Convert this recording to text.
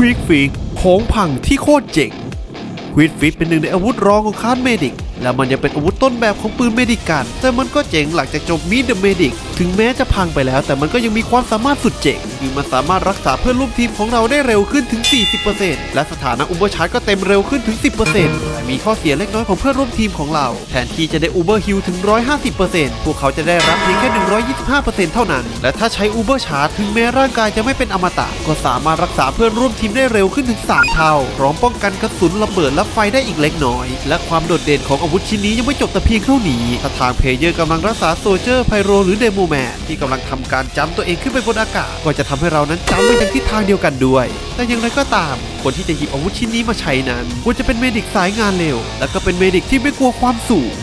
ควิกฟิกของพังที่โคตรเจ๋งควิกฟิกเป็นหนึ่งในอาวุธรองของคลาสเมดิก และมันยังเป็นอาวุธต้นแบบของปืนเมดิกัน แต่มันก็เจ๋งหลังจากจบมีดเดอะเมดิก ถึงแม้จะพังไปแล้ว แต่มันก็ยังมีความสามารถสุดเจ๋งคือมันสามารถรักษาเพื่อนร่วมทีมของเราได้เร็วขึ้นถึง 40%และสถานะอุเบอร์ชาร์จก็เต็มเร็วขึ้นถึง 10%แต่มีข้อเสียเล็กน้อยของเพื่อนร่วมทีมของเรา แทนที่จะได้อุเบอร์ฮิลถึง 150%พวกเขาจะได้รับเพียงแค่ 125%เท่านั้น และถ้าใช้อุเบอร์ชาร์จถึงแม้ร่างกายจะไม่เป็นอมตะ ก็สามารถรักษาเพื่อนร่วมทีมได้เร็วขึ้นถึง 3 เท่าพร้อมป้องกันกระสุนระเบิดและไฟได้อีกเล็กน้อย และความโดดเด่นของอาวุธชิ้นนี้ยังไม่จบแต่เพียงเท่านี้ถ้าทางเพลเยอร์กำลังรักษาโซเจอร์ไพโรหรือเดโมแมนที่กำลังทำการจำตัวเองขึ้นไปบนอากาศ ก็จะทำให้เรานั้นจำไป์ไปในทิศทางเดียวกันด้วย แต่อย่างไรก็ตาม คนที่จะหยิบอาวุธชิ้นนี้มาใช้นั้นควรจะเป็นเมดิกสายงานเร็ว และก็เป็นเมดิกที่ไม่กลัวความสูง